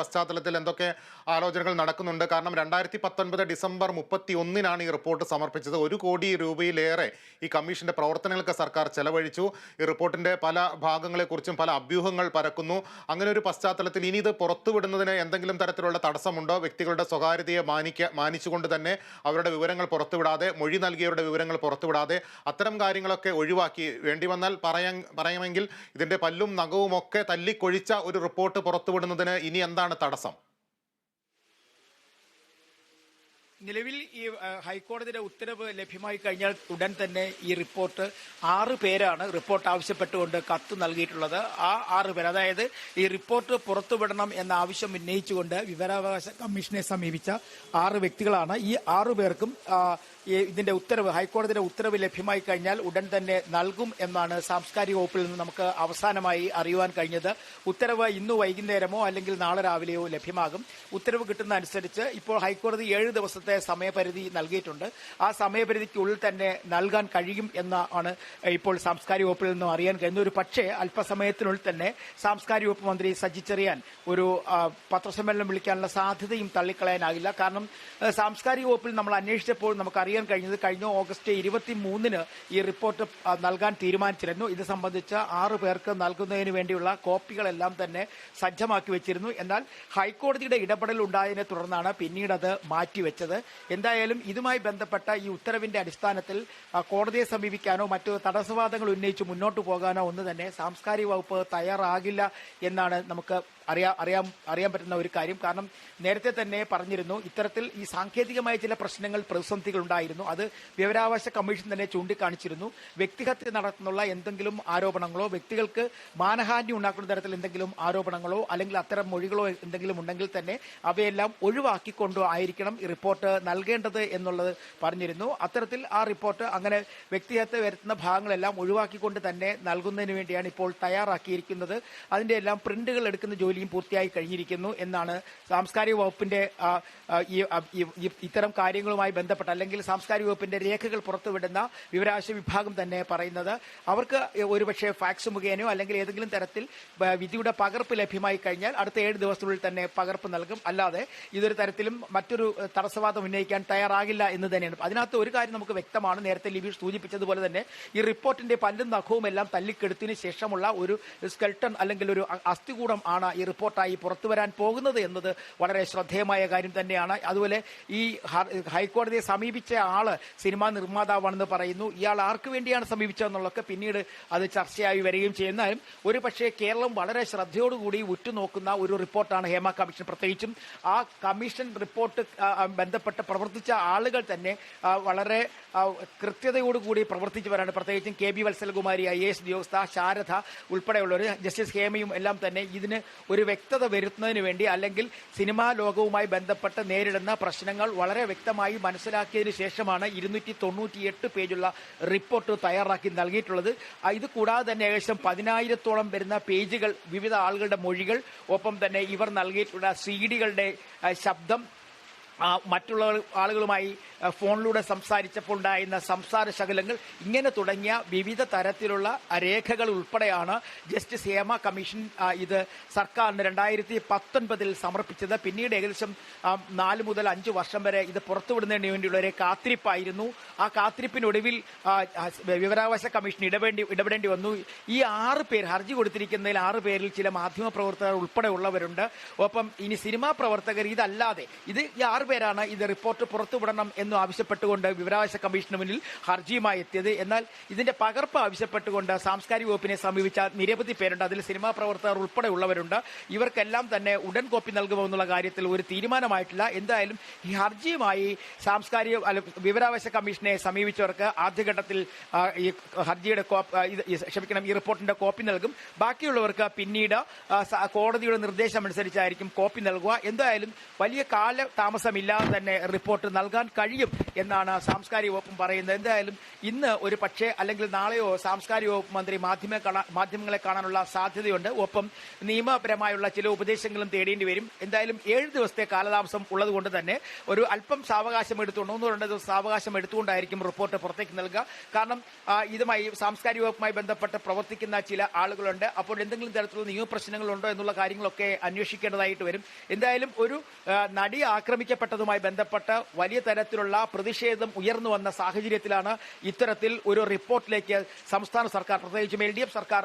പശ്ചാത്തലത്തിൽ എന്തൊക്കെ ആലോചനകൾ നടക്കുന്നുണ്ട്. കാരണം രണ്ടായിരത്തി പത്തൊൻപത് ഡിസംബർ മുപ്പത്തി ഒന്നിനാണ് ഈ റിപ്പോർട്ട് സമർപ്പിച്ചത്. ഒരു കോടി രൂപയിലേറെ ഈ കമ്മീഷന്റെ പ്രവർത്തനങ്ങൾക്ക് സർക്കാർ ചെലവഴിച്ചു. ഈ റിപ്പോർട്ടിന്റെ പല ഭാഗങ്ങളെക്കുറിച്ചും പല അഭ്യൂഹങ്ങൾ പരക്കുന്നു. അങ്ങനെ ഒരു പശ്ചാത്തലത്തിൽ ഇനി ഇത് പുറത്തുവിടുന്നതിന് എന്തെങ്കിലും തരത്തിലുള്ള തടസ്സമുണ്ടോ? വ്യക്തികളുടെ സ്വകാര്യതയെ മാനിക്ക മാനിച്ചുകൊണ്ട് തന്നെ അവരുടെ വിവരങ്ങൾ പുറത്തുവിടാതെ മൊഴി നൽകിയവരുടെ വിവരങ്ങൾ പുറത്തുവിടാതെ അത്തരം കാര്യങ്ങളൊക്കെ ഒഴിവാക്കി വേണ്ടി വന്നാൽ പറയാൻ പറയാമെങ്കിൽ ഇതിന്റെ പല്ലും നഖവും ഒക്കെ തല്ലിക്കൊഴിച്ച ഒരു റിപ്പോർട്ട് പുറത്തുവിടുന്നതിന് ഇനി എന്താണ് തടസ്സം? നിലവിൽ ഈ ഹൈക്കോടതിയുടെ ഉത്തരവ് ലഭ്യമായി കഴിഞ്ഞാൽ ഉടൻ തന്നെ ഈ റിപ്പോർട്ട് ആറ് പേരാണ് റിപ്പോർട്ട് ആവശ്യപ്പെട്ടുകൊണ്ട് കത്ത് നൽകിയിട്ടുള്ളത്. ആ ആറ് പേർ അതായത് ഈ റിപ്പോർട്ട് പുറത്തുവിടണം എന്ന ആവശ്യം ഉന്നയിച്ചുകൊണ്ട് വിവരാവകാശ കമ്മീഷനെ സമീപിച്ച ആറ് വ്യക്തികളാണ്. ഈ ആറു പേർക്കും ഇതിന്റെ ഉത്തരവ് ഹൈക്കോടതിയുടെ ഉത്തരവ് ലഭ്യമായി കഴിഞ്ഞാൽ ഉടൻ തന്നെ നൽകും എന്നാണ് സാംസ്കാരിക വകുപ്പിൽ നിന്ന് നമുക്ക് അവസാനമായി അറിയുവാൻ കഴിഞ്ഞത്. ഉത്തരവ് ഇന്ന് വൈകുന്നേരമോ അല്ലെങ്കിൽ നാളെ രാവിലെയോ ലഭ്യമാകും. ഉത്തരവ് കിട്ടുന്ന അനുസരിച്ച് ഇപ്പോൾ ഹൈക്കോടതി ഏഴ് ദിവസത്തെ സമയപരിധി നൽകിയിട്ടുണ്ട്. ആ സമയപരിധിക്കുള്ളിൽ തന്നെ നൽകാൻ കഴിയും എന്നാണ് ഇപ്പോൾ സാംസ്കാരിക വകുപ്പിൽ നിന്നും അറിയാൻ കഴിയുന്നത്. ഒരു പക്ഷേ അല്പസമയത്തിനുള്ളിൽ തന്നെ സാംസ്കാരിക വകുപ്പ് മന്ത്രി സജി ചെറിയാൻ ഒരു പത്രസമ്മേളനം വിളിക്കാനുള്ള സാധ്യതയും തള്ളിക്കളയാനാകില്ല. കാരണം സാംസ്കാരിക വകുപ്പിൽ നമ്മൾ അന്വേഷിച്ചപ്പോൾ നമുക്ക് അറിയാൻ കഴിഞ്ഞത് കഴിഞ്ഞ ഓഗസ്റ്റ് ഇരുപത്തി മൂന്നിന് ഈ റിപ്പോർട്ട് നൽകാൻ തീരുമാനിച്ചിരുന്നു. ഇത് സംബന്ധിച്ച് ആറ് പേർക്ക് നൽകുന്നതിന് വേണ്ടിയുള്ള കോപ്പികളെല്ലാം തന്നെ സജ്ജമാക്കി വെച്ചിരുന്നു. എന്നാൽ ഹൈക്കോടതിയുടെ ഇടപെടൽ ഉണ്ടായതിനെ തുടർന്നാണ് പിന്നീട് അത് മാറ്റിവെച്ചത്. എന്തായാലും ഇതുമായി ബന്ധപ്പെട്ട ഈ ഉത്തരവിന്റെ അടിസ്ഥാനത്തിൽ കോടതിയെ സമീപിക്കാനോ മറ്റു തടസ്സവാദങ്ങൾ ഉന്നയിച്ച് മുന്നോട്ട് പോകാനോ ഒന്ന് തന്നെ സാംസ്കാരിക വകുപ്പ് തയ്യാറാകില്ല എന്നാണ് നമുക്ക് അറിയാ അറിയാൻ അറിയാൻ പറ്റുന്ന ഒരു കാര്യം. കാരണം നേരത്തെ തന്നെ പറഞ്ഞിരുന്നു ഇത്തരത്തിൽ ഈ സാങ്കേതികമായ ചില പ്രശ്നങ്ങൾ പ്രതിസന്ധികൾ ഉണ്ടായിരുന്നു. അത് വിവരാവകാശ കമ്മീഷൻ തന്നെ ചൂണ്ടിക്കാണിച്ചിരുന്നു. വ്യക്തിഹത്യ നടത്തുന്നുള്ള എന്തെങ്കിലും ആരോപണങ്ങളോ വ്യക്തികൾക്ക് മാനഹാനി ഉണ്ടാക്കുന്ന തരത്തിൽ എന്തെങ്കിലും ആരോപണങ്ങളോ അല്ലെങ്കിൽ അത്തരം മൊഴികളോ എന്തെങ്കിലും ഉണ്ടെങ്കിൽ തന്നെ അവയെല്ലാം ഒഴിവാക്കിക്കൊണ്ടോ ആയിരിക്കണം ഈ റിപ്പോർട്ട് നൽകേണ്ടത് എന്നുള്ളത് പറഞ്ഞിരുന്നു. അത്തരത്തിൽ ആ റിപ്പോർട്ട് അങ്ങനെ വ്യക്തിഹത്യ വരുത്തുന്ന ഭാഗങ്ങളെല്ലാം ഒഴിവാക്കിക്കൊണ്ട് തന്നെ നൽകുന്നതിന് വേണ്ടിയാണ് ഇപ്പോൾ തയ്യാറാക്കിയിരിക്കുന്നത്. അതിന്റെ എല്ലാം പ്രിന്റുകൾ എടുക്കുന്ന ജോലിയും പൂർത്തിയായി കഴിഞ്ഞിരിക്കുന്നു എന്നാണ് സാംസ്കാരിക വകുപ്പിന്റെ ഇത്തരം കാര്യങ്ങളുമായി ബന്ധപ്പെട്ട് അല്ലെങ്കിൽ സാംസ്കാരിക വകുപ്പിന്റെ രേഖകൾ പുറത്തുവിടുന്ന വിവരാവകാശ വിഭാഗം തന്നെ പറയുന്നത്. അവർക്ക് ഒരുപക്ഷെ ഫാക്സ് മുഖേനയോ അല്ലെങ്കിൽ ഏതെങ്കിലും തരത്തിൽ വിധിയുടെ പകർപ്പ് ലഭ്യമായി കഴിഞ്ഞാൽ അടുത്ത ഏഴ് ദിവസത്തിനുള്ളിൽ തന്നെ പകർപ്പ് നൽകും. അല്ലാതെ ഇതൊരു തരത്തിലും മറ്റൊരു തടസ്സവാദം ഉന്നയിക്കാൻ തയ്യാറാകില്ല എന്ന് തന്നെയാണ്. അതിനകത്ത് ഒരു കാര്യം നമുക്ക് വ്യക്തമാണ്. നേരത്തെ ലിബീഷ് സൂചിപ്പിച്ചതുപോലെ തന്നെ ഈ റിപ്പോർട്ടിന്റെ പല്ലും നഖവും എല്ലാം തല്ലിക്കെടുത്തിന് ശേഷമുള്ള ഒരു സ്കെൽട്ടൺ അല്ലെങ്കിൽ ഒരു അസ്ഥികൂടം ആണ് ഈ റിപ്പോർട്ടായി പുറത്തു വരാൻ പോകുന്നത് എന്നത് വളരെ ശ്രദ്ധേയമായ കാര്യം തന്നെയാണ്. അതുപോലെ ഈ ഹൈക്കോടതിയെ സമീപിച്ച ആൾ സിനിമാ നിർമ്മാതാവാണെന്ന് പറയുന്നു. ഇയാൾ ആർക്ക് വേണ്ടിയാണ് സമീപിച്ചതെന്നുള്ളതൊക്കെ പിന്നീട് അത് ചർച്ചയായി വരികയും ചെയ്യുന്നാലും ഒരു പക്ഷേ കേരളം വളരെ ശ്രദ്ധയോടുകൂടി ഉറ്റുനോക്കുന്ന ഒരു റിപ്പോർട്ടാണ് ഹേമ കമ്മീഷൻ. പ്രത്യേകിച്ചും ആ കമ്മീഷൻ റിപ്പോർട്ട് ബന്ധപ്പെട്ട് പ്രവർത്തിച്ച ആളുകൾ തന്നെ വളരെ കൃത്യതയോടുകൂടി പ്രവർത്തിച്ചവരാണ് പ്രത്യേകിച്ചും K B Vatsalakumari I S ഉദ്യോഗസ്ഥ ശാരദ ഉൾപ്പെടെയുള്ളവർ ജസ്റ്റിസ് ഹേമയും എല്ലാം തന്നെ ഇതിന് ഒരു വ്യക്തത വരുത്തുന്നതിന് വേണ്ടി അല്ലെങ്കിൽ സിനിമാ ലോകവുമായി ബന്ധപ്പെട്ട് നേരിടുന്ന പ്രശ്നങ്ങൾ വളരെ വ്യക്തമായി മനസ്സിലാക്കിയതിനു ശേഷമാണ് ഇരുന്നൂറ്റി തൊണ്ണൂറ്റിയെട്ട് പേജുള്ള റിപ്പോർട്ട് തയ്യാറാക്കി നൽകിയിട്ടുള്ളത്. ഇത് കൂടാതെ തന്നെ ഏകദേശം പതിനായിരത്തോളം വരുന്ന പേജുകൾ വിവിധ ആളുകളുടെ മൊഴികൾ ഒപ്പം തന്നെ ഇവർ നൽകിയിട്ടുള്ള സി ഡികളുടെ ശബ്ദം മറ്റുള്ള ആളുകളുമായി ഫോണിലൂടെ സംസാരിച്ചപ്പോൾ ഉണ്ടായിരുന്ന സംസാര ശകലങ്ങൾ ഇങ്ങനെ തുടങ്ങിയ വിവിധ തരത്തിലുള്ള രേഖകൾ ഉൾപ്പെടെയാണ് ജസ്റ്റിസ് ഹേമ കമ്മീഷൻ ഇത് സർക്കാരിന് രണ്ടായിരത്തി പത്തൊൻപതിൽ സമർപ്പിച്ചത്. പിന്നീട് ഏകദേശം നാല് മുതൽ അഞ്ച് വർഷം വരെ ഇത് പുറത്തുവിടുന്നതിന് വേണ്ടിയുള്ള ഒരു കാത്തിരിപ്പായിരുന്നു. ആ കാത്തിരിപ്പിനൊടുവിൽ വിവരാവകാശ കമ്മീഷൻ ഇടപെടേണ്ടി ഇടപെടേണ്ടി വന്നു. ഈ ആറ് പേർ ഹർജി കൊടുത്തിരിക്കുന്നതിൽ ആറ് പേരിൽ ചില മാധ്യമ പ്രവർത്തകർ ഉൾപ്പെടെ ഉള്ളവരുണ്ട് ഒപ്പം ഇനി സിനിമാ പ്രവർത്തകർ ഇതല്ലാതെ ഇത് ഈ ആറ് പേരാണ് ഇത് റിപ്പോർട്ട് പുറത്തുവിടണം എന്ന് ആവശ്യപ്പെട്ടുകൊണ്ട് വിവരാവകാശ കമ്മീഷന് മുന്നിൽ ഹർജിയുമായി എത്തിയത്. എന്നാൽ ഇതിന്റെ പകർപ്പ് ആവശ്യപ്പെട്ടുകൊണ്ട് സാംസ്കാരിക വകുപ്പിനെ സമീപിച്ച നിരവധി പേരുണ്ട്. അതിൽ സിനിമാ പ്രവർത്തകർ ഉൾപ്പെടെയുള്ളവരുണ്ട്. ഇവർക്കെല്ലാം തന്നെ ഉടൻ കോപ്പി നൽകുമെന്നുള്ള കാര്യത്തിൽ ഒരു തീരുമാനമായിട്ടില്ല. എന്തായാലും ഈ ഹർജിയുമായി സാംസ്കാരിക വിവരാവകാശ കമ്മീഷനെ സമീപിച്ചവർക്ക് ആദ്യഘട്ടത്തിൽ ഈ ഹർജിയുടെ ക്ഷമിക്കണം ഈ റിപ്പോർട്ടിന്റെ കോപ്പി നൽകും. ബാക്കിയുള്ളവർക്ക് പിന്നീട് കോടതിയുടെ നിർദ്ദേശം അനുസരിച്ചായിരിക്കും കോപ്പി നൽകുക. എന്തായാലും വലിയ കാല താമസമില്ല തടസ്സമില്ലാതെ തന്നെ റിപ്പോർട്ട് നൽകാൻ കഴിയും എന്നാണ് സാംസ്കാരിക വകുപ്പും പറയുന്നത്. എന്തായാലും ഇന്ന് ഒരു പക്ഷേ അല്ലെങ്കിൽ നാളെയോ സാംസ്കാരിക വകുപ്പ് മന്ത്രി മാധ്യമ മാധ്യമങ്ങളെ കാണാനുള്ള സാധ്യതയുണ്ട്. ഒപ്പം നിയമപരമായുള്ള ചില ഉപദേശങ്ങളും തേടേണ്ടി വരും. എന്തായാലും ഏഴ് ദിവസത്തെ കാലതാമസം ഉള്ളതുകൊണ്ട് തന്നെ ഒരു അല്പം സാവകാശം എടുത്തുകൊണ്ട് ഒന്നോ രണ്ടോ ദിവസം സാവകാശം എടുത്തുകൊണ്ടായിരിക്കും റിപ്പോർട്ട് പുറത്തേക്ക് നൽകുക. കാരണം ഇതുമായി സാംസ്കാരിക വകുപ്പുമായി ബന്ധപ്പെട്ട് പ്രവർത്തിക്കുന്ന ചില ആളുകളുണ്ട്. അപ്പോൾ എന്തെങ്കിലും തരത്തിലുള്ള നിയമപ്രശ്നങ്ങളുണ്ടോ എന്നുള്ള കാര്യങ്ങളൊക്കെ അന്വേഷിക്കേണ്ടതായിട്ട് വരും. എന്തായാലും ഒരു നടി നടി ആക്രമിക്കപ്പെട്ടതുമായി ബന്ധപ്പെട്ട് വലിയ തരത്തിലുള്ള പ്രതിഷേധം ഉയർന്നു വന്ന സാഹചര്യത്തിലാണ് ഇത്തരത്തിൽ ഒരു റിപ്പോർട്ടിലേക്ക് സംസ്ഥാന സർക്കാർ പ്രത്യേകിച്ചും എൽ ഡി എഫ് സർക്കാർ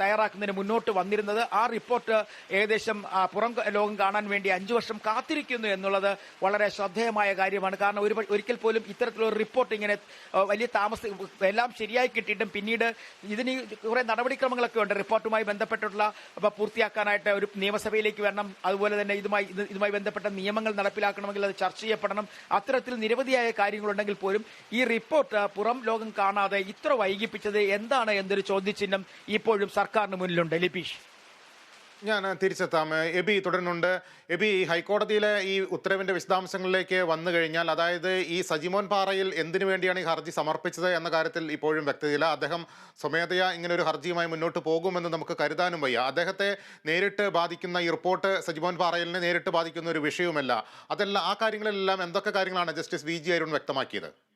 തയ്യാറാക്കുന്നതിന് മുന്നോട്ട് വന്നിരുന്നത് ആ റിപ്പോർട്ട് ഏകദേശം പുറം ലോകം കാണാൻ വേണ്ടി അഞ്ചു വർഷം കാത്തിരിക്കുന്നു എന്നുള്ളത് വളരെ ശ്രദ്ധേയമായ കാര്യമാണ് കാരണം ഒരു ഒരിക്കൽ പോലും ഇത്തരത്തിലൊരു റിപ്പോർട്ട് ഇങ്ങനെ വലിയ താമസ എല്ലാം ശരിയായി കിട്ടിയിട്ടും പിന്നീട് ഇതിന് കുറെ നടപടിക്രമങ്ങളൊക്കെ ഉണ്ട് റിപ്പോർട്ടുമായി ബന്ധപ്പെട്ടിട്ടുള്ള പൂർത്തിയാക്കാനായിട്ട് ഒരു നിയമസഭയിലേക്ക് വരണം അതുപോലെ തന്നെ ഇതുമായി ഇതുമായി ബന്ധപ്പെട്ട നിയമങ്ങൾ നടപ്പിലാക്കണമെങ്കിൽ അത് ചർച്ച ചെയ്യപ്പെടണം. അത്തരത്തിൽ നിരവധിയായ കാര്യങ്ങളുണ്ടെങ്കിൽ പോലും ഈ റിപ്പോർട്ട് പുറം ലോകം കാണാതെ ഇത്ര വൈകിപ്പിച്ചത് എന്താണ് എന്നൊരു ചോദ്യചിഹ്നം ഇപ്പോഴും സർക്കാരിന് മുന്നിലുണ്ട്. ലിപീഷ്. ഞാൻ തിരിച്ചെത്താം. എബി തുടരുന്നുണ്ട്. എബി ഹൈക്കോടതിയിലെ ഈ ഉത്തരവിന്റെ വിശദാംശങ്ങളിലേക്ക് വന്നു കഴിഞ്ഞാൽ അതായത് ഈ സജിമോൻ പാറയിൽ എന്തിനു വേണ്ടിയാണ് ഈ ഹർജി സമർപ്പിച്ചത് എന്ന കാര്യത്തിൽ ഇപ്പോഴും വ്യക്തതയില്ല. അദ്ദേഹം സ്വമേധയാ ഇങ്ങനെ ഒരു ഹർജിയുമായി മുന്നോട്ട് പോകുമെന്ന് നമുക്ക് കരുതാനും വയ്യ. അദ്ദേഹത്തെ നേരിട്ട് ബാധിക്കുന്ന ഈ റിപ്പോർട്ട് സജിമോൻ പാറയിലിനെ നേരിട്ട് ബാധിക്കുന്ന ഒരു വിഷയവുമല്ല. അതെല്ലാം ആ കാര്യങ്ങളിലെല്ലാം എന്തൊക്കെ കാര്യങ്ങളാണ് ജസ്റ്റിസ് വി ജി അരുൺ വ്യക്തമാക്കിയത്?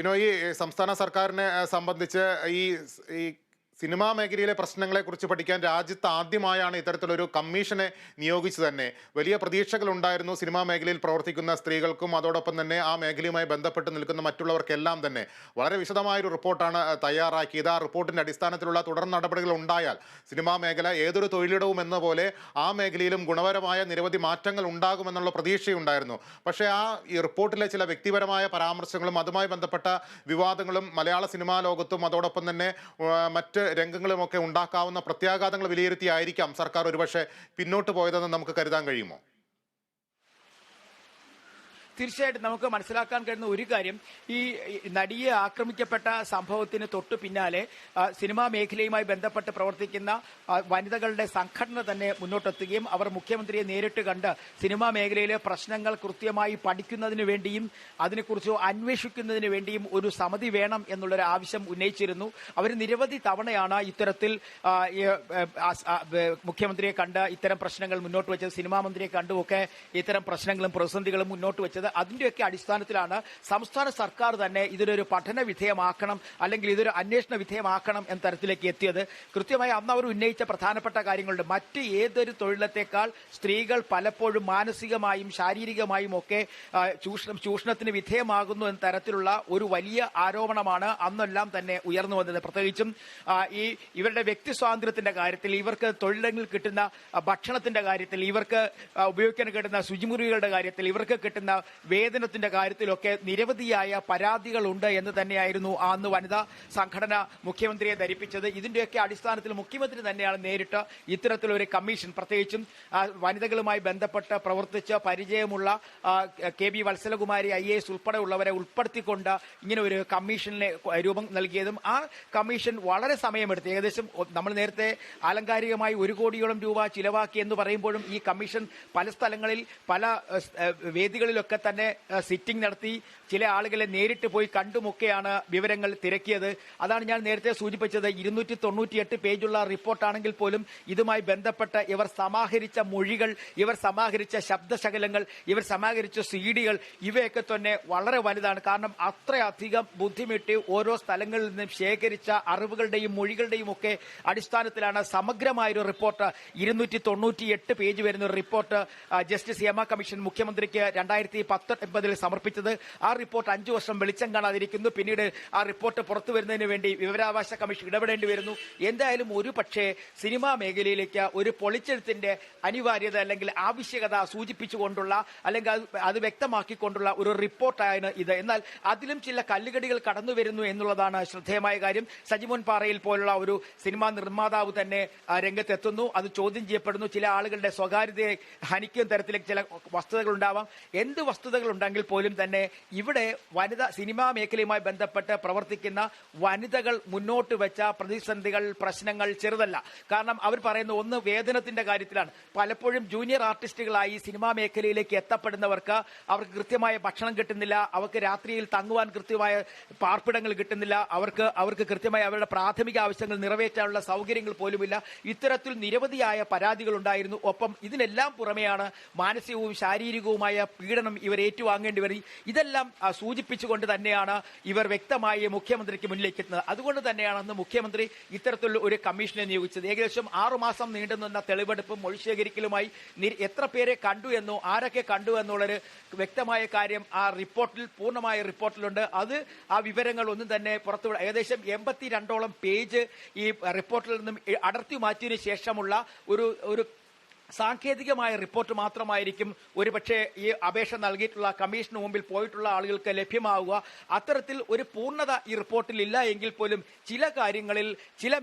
ബിനോയ് ഈ സംസ്ഥാന സർക്കാരിനെ സംബന്ധിച്ച് ഈ ഈ സിനിമാ മേഖലയിലെ പ്രശ്നങ്ങളെ കുറിച്ച് പഠിക്കാൻ രാജ്യത്ത് ആദ്യമായാണ് ഇത്തരത്തിലൊരു കമ്മീഷനെ നിയോഗിച്ചു തന്നെ. വലിയ പ്രതീക്ഷകൾ ഉണ്ടായിരുന്നു സിനിമാ മേഖലയിൽ പ്രവർത്തിക്കുന്ന സ്ത്രീകൾക്കും അതോടൊപ്പം തന്നെ ആ മേഖലയുമായി ബന്ധപ്പെട്ട് നിൽക്കുന്ന മറ്റുള്ളവർക്കെല്ലാം തന്നെ. വളരെ വിശദമായൊരു റിപ്പോർട്ടാണ് തയ്യാറാക്കിയത്. ആ റിപ്പോർട്ടിന്റെ അടിസ്ഥാനത്തിലുള്ള തുടർ നടപടികൾ ഉണ്ടായാൽ സിനിമാ മേഖല ഏതൊരു തൊഴിലിടവും എന്ന പോലെ ആ മേഖലയിലും ഗുണപരമായ നിരവധി മാറ്റങ്ങൾ ഉണ്ടാകുമെന്നുള്ള പ്രതീക്ഷയുണ്ടായിരുന്നു. പക്ഷേ ആ റിപ്പോർട്ടിലെ ചില വ്യക്തിപരമായ പരാമർശങ്ങളും അതുമായി ബന്ധപ്പെട്ട വിവാദങ്ങളും മലയാള സിനിമാ ലോകത്തും അതോടൊപ്പം തന്നെ മറ്റ് രംഗങ്ങളുമൊക്കെ ഉണ്ടാക്കാവുന്ന പ്രത്യാഘാതങ്ങൾ വിലയിരുത്തിയായിരിക്കാം സർക്കാർ ഒരുപക്ഷെ പിന്നോട്ട് പോയതെന്ന് നമുക്ക് കരുതാൻ കഴിയുമോ? തീർച്ചയായിട്ടും നമുക്ക് മനസ്സിലാക്കാൻ കഴിയുന്ന ഒരു കാര്യം ഈ നടിയെ ആക്രമിക്കപ്പെട്ട സംഭവത്തിന് തൊട്ടു പിന്നാലെ സിനിമാ മേഖലയുമായി ബന്ധപ്പെട്ട് പ്രവർത്തിക്കുന്ന വനിതകളുടെ സംഘടന തന്നെ മുന്നോട്ടെത്തുകയും അവർ മുഖ്യമന്ത്രിയെ നേരിട്ട് കണ്ട് സിനിമാ മേഖലയിലെ പ്രശ്നങ്ങൾ കൃത്യമായി പഠിക്കുന്നതിന് വേണ്ടിയും അതിനെക്കുറിച്ച് അന്വേഷിക്കുന്നതിന് വേണ്ടിയും ഒരു സമിതി വേണം എന്നുള്ളൊരു ആവശ്യം ഉന്നയിച്ചിരുന്നു. അവർ നിരവധി തവണയാണ് ഇത്തരത്തിൽ മുഖ്യമന്ത്രിയെ കണ്ട് ഇത്തരം പ്രശ്നങ്ങൾ മുന്നോട്ട് വെച്ചത് സിനിമാ മന്ത്രിയെ കണ്ടുമൊക്കെ ഇത്തരം പ്രശ്നങ്ങളും പ്രതിസന്ധികളും മുന്നോട്ട് വെച്ചത്. അതിന്റെയൊക്കെ അടിസ്ഥാനത്തിലാണ് സംസ്ഥാന സർക്കാർ തന്നെ ഇതിനൊരു പഠന വിധേയമാക്കണം അല്ലെങ്കിൽ ഇതൊരു അന്വേഷണ വിധേയമാക്കണം എന്ന തരത്തിലേക്ക് എത്തിയത്. കൃത്യമായി അന്ന് അവർ ഉന്നയിച്ച പ്രധാനപ്പെട്ട കാര്യങ്ങളുണ്ട്. മറ്റ് ഏതൊരു തൊഴിലത്തേക്കാൾ സ്ത്രീകൾ പലപ്പോഴും മാനസികമായും ശാരീരികമായും ഒക്കെ ചൂഷണം ചൂഷണത്തിന് വിധേയമാകുന്നു എന്ന തരത്തിലുള്ള ഒരു വലിയ ആരോപണമാണ് അന്നെല്ലാം തന്നെ ഉയർന്നു വന്നത്. പ്രത്യേകിച്ചും ഈ ഇവരുടെ വ്യക്തി സ്വാതന്ത്ര്യത്തിന്റെ കാര്യത്തിൽ ഇവർക്ക് തൊഴിലിടങ്ങളിൽ കിട്ടുന്ന ഭക്ഷണത്തിന്റെ കാര്യത്തിൽ ഇവർക്ക് ഉപയോഗിക്കാൻ കിട്ടുന്ന ശുചിമുറികളുടെ കാര്യത്തിൽ ഇവർക്ക് കിട്ടുന്ന വേതനത്തിന്റെ കാര്യത്തിലൊക്കെ നിരവധിയായ പരാതികളുണ്ട് എന്ന് തന്നെയായിരുന്നു അന്ന് വനിതാ സംഘടന മുഖ്യമന്ത്രിയെ ധരിപ്പിച്ചത്. ഇതിന്റെയൊക്കെ അടിസ്ഥാനത്തിൽ മുഖ്യമന്ത്രി തന്നെയാണ് നേരിട്ട് ഇത്തരത്തിലൊരു കമ്മീഷൻ. പ്രത്യേകിച്ചും വനിതകളുമായി ബന്ധപ്പെട്ട് പ്രവർത്തിച്ച് പരിചയമുള്ള K B Vatsalakumari I A S ഉൾപ്പെടെയുള്ളവരെ ഉൾപ്പെടുത്തിക്കൊണ്ട് ഇങ്ങനെ ഒരു കമ്മീഷനെ രൂപം നൽകിയതും ആ കമ്മീഷൻ വളരെ സമയമെടുത്ത്. ഏകദേശം നമ്മൾ നേരത്തെ ആലങ്കാരികമായി ഒരു കോടിയോളം രൂപ ചിലവാക്കി എന്ന് പറയുമ്പോഴും ഈ കമ്മീഷൻ പല സ്ഥലങ്ങളിൽ പല വേദികളിലൊക്കെ തന്നെ സിറ്റിംഗ് നടത്തി ചില ആളുകളെ നേരിട്ട് പോയി കണ്ടുമൊക്കെയാണ് വിവരങ്ങൾ തിരക്കിയത്. അതാണ് ഞാൻ നേരത്തെ സൂചിപ്പിച്ചത്. ഇരുന്നൂറ്റി തൊണ്ണൂറ്റിയെട്ട് പേജുള്ള റിപ്പോർട്ടാണെങ്കിൽ പോലും ഇതുമായി ബന്ധപ്പെട്ട് ഇവർ സമാഹരിച്ച മൊഴികൾ ഇവർ സമാഹരിച്ച ശബ്ദശകലങ്ങൾ ഇവർ സമാഹരിച്ച സീഡികൾ ഇവയൊക്കെ തന്നെ വളരെ വലുതാണ്. കാരണം അത്രയധികം ബുദ്ധിമുട്ടി ഓരോ സ്ഥലങ്ങളിൽ നിന്നും ശേഖരിച്ച അറിവുകളുടെയും മൊഴികളുടെയും ഒക്കെ അടിസ്ഥാനത്തിലാണ് സമഗ്രമായൊരു റിപ്പോർട്ട്. ഇരുന്നൂറ്റി തൊണ്ണൂറ്റി എട്ട് പേജ് വരുന്ന ഒരു റിപ്പോർട്ട് ജസ്റ്റിസ് യമ കമ്മീഷൻ മുഖ്യമന്ത്രിക്ക് രണ്ടായിരത്തി പത്തൊൻപതിൽ സമർപ്പിച്ചത്. ആ റിപ്പോർട്ട് അഞ്ചു വർഷം വെളിച്ചം കാണാതിരിക്കുന്നു. പിന്നീട് ആ റിപ്പോർട്ട് പുറത്തു വരുന്നതിന് വേണ്ടി വിവരാവകാശ കമ്മീഷൻ ഇടപെടേണ്ടി വരുന്നു. എന്തായാലും ഒരു പക്ഷേ സിനിമാ മേഖലയിലേക്ക് ഒരു പൊളിച്ചെഴുത്തിന്റെ അനിവാര്യത അല്ലെങ്കിൽ ആവശ്യകത സൂചിപ്പിച്ചുകൊണ്ടുള്ള അല്ലെങ്കിൽ അത് വ്യക്തമാക്കിക്കൊണ്ടുള്ള ഒരു റിപ്പോർട്ടാണ് ഇത്. എന്നാൽ അതിലും ചില കല്ലുകടികൾ കടന്നു വരുന്നു എന്നുള്ളതാണ് ശ്രദ്ധേയമായ കാര്യം. സജിമോൻ പാറയിൽ പോലുള്ള ഒരു സിനിമാ നിർമ്മാതാവ് തന്നെ രംഗത്തെത്തുന്നു. അത് ചോദ്യം ചെയ്യപ്പെടുന്നു. ചില ആളുകളുടെ സ്വകാര്യതയെ ഹനിക്കുന്ന തരത്തിലേക്ക് ചില വസ്തുതകൾ ഉണ്ടാവാം എന്ത് വസ്തു വസ്തുതകൾ ഉണ്ടെങ്കിൽ പോലും തന്നെ ഇവിടെ വനിത സിനിമാ മേഖലയുമായി ബന്ധപ്പെട്ട് പ്രവർത്തിക്കുന്ന വനിതകൾ മുന്നോട്ട് വെച്ച പ്രതിസന്ധികൾ പ്രശ്നങ്ങൾ ചെറുതല്ല. കാരണം അവർ പറയുന്ന ഒന്ന് വേതനത്തിന്റെ കാര്യത്തിലാണ്. പലപ്പോഴും ജൂനിയർ ആർട്ടിസ്റ്റുകളായി സിനിമാ മേഖലയിലേക്ക് എത്തപ്പെടുന്നവർക്ക് അവർക്ക് കൃത്യമായ ഭക്ഷണം കിട്ടുന്നില്ല അവർക്ക് രാത്രിയിൽ തങ്ങുവാൻ കൃത്യമായ പാർപ്പിടങ്ങൾ കിട്ടുന്നില്ല അവർക്ക് അവർക്ക് കൃത്യമായി അവരുടെ പ്രാഥമിക ആവശ്യങ്ങൾ നിറവേറ്റാനുള്ള സൗകര്യങ്ങൾ പോലുമില്ല. ഇത്തരത്തിൽ നിരവധിയായ പരാതികൾ ഉണ്ടായിരുന്നു ഒപ്പം ഇതിനെല്ലാം പുറമെയാണ് മാനസികവും ശാരീരികവുമായ പീഡനം ഇവർ ഏറ്റുവാങ്ങേണ്ടി വരും. ഇതെല്ലാം സൂചിപ്പിച്ചുകൊണ്ട് തന്നെയാണ് ഇവർ വ്യക്തമായി മുഖ്യമന്ത്രിക്ക് മുന്നിലേക്ക് എത്തുന്നത്. അതുകൊണ്ട് തന്നെയാണ് അന്ന് മുഖ്യമന്ത്രി ഇത്തരത്തിലുള്ള ഒരു കമ്മീഷനെ നിയോഗിച്ചത്. ഏകദേശം ആറുമാസം നീണ്ടുനിന്ന തെളിവെടുപ്പും മൊഴി ശേഖരിക്കലുമായി എത്ര പേരെ കണ്ടു എന്നോ ആരൊക്കെ കണ്ടു എന്നുള്ളൊരു വ്യക്തമായ കാര്യം ആ റിപ്പോർട്ടിൽ പൂർണമായ റിപ്പോർട്ടിലുണ്ട്. അത് ആ വിവരങ്ങൾ ഒന്നും തന്നെ പുറത്തു ഏകദേശം എൺപത്തി രണ്ടോളം പേജ് ഈ റിപ്പോർട്ടിൽ നിന്നും അടർത്തി മാറ്റിയതിനു ശേഷമുള്ള ഒരു ഒരു സാങ്കേതികമായ റിപ്പോർട്ട് മാത്രമായിരിക്കും ഒരുപക്ഷെ ഈ അപേക്ഷ നൽകിയിട്ടുള്ള കമ്മീഷന് മുമ്പിൽ പോയിട്ടുള്ള ആളുകൾക്ക് ലഭ്യമാവുക. അത്തരത്തിൽ ഒരു പൂർണത ഈ റിപ്പോർട്ടിൽ ഇല്ല എങ്കിൽ പോലും ചില കാര്യങ്ങളിൽ ചില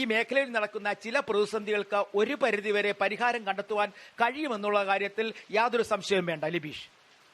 ഈ മേഖലയിൽ നടക്കുന്ന ചില പ്രതിസന്ധികൾക്ക് ഒരു പരിധിവരെ പരിഹാരം കണ്ടെത്തുവാൻ കഴിയുമെന്നുള്ള കാര്യത്തിൽ യാതൊരു സംശയവും വേണ്ട. ലിബീഷ്.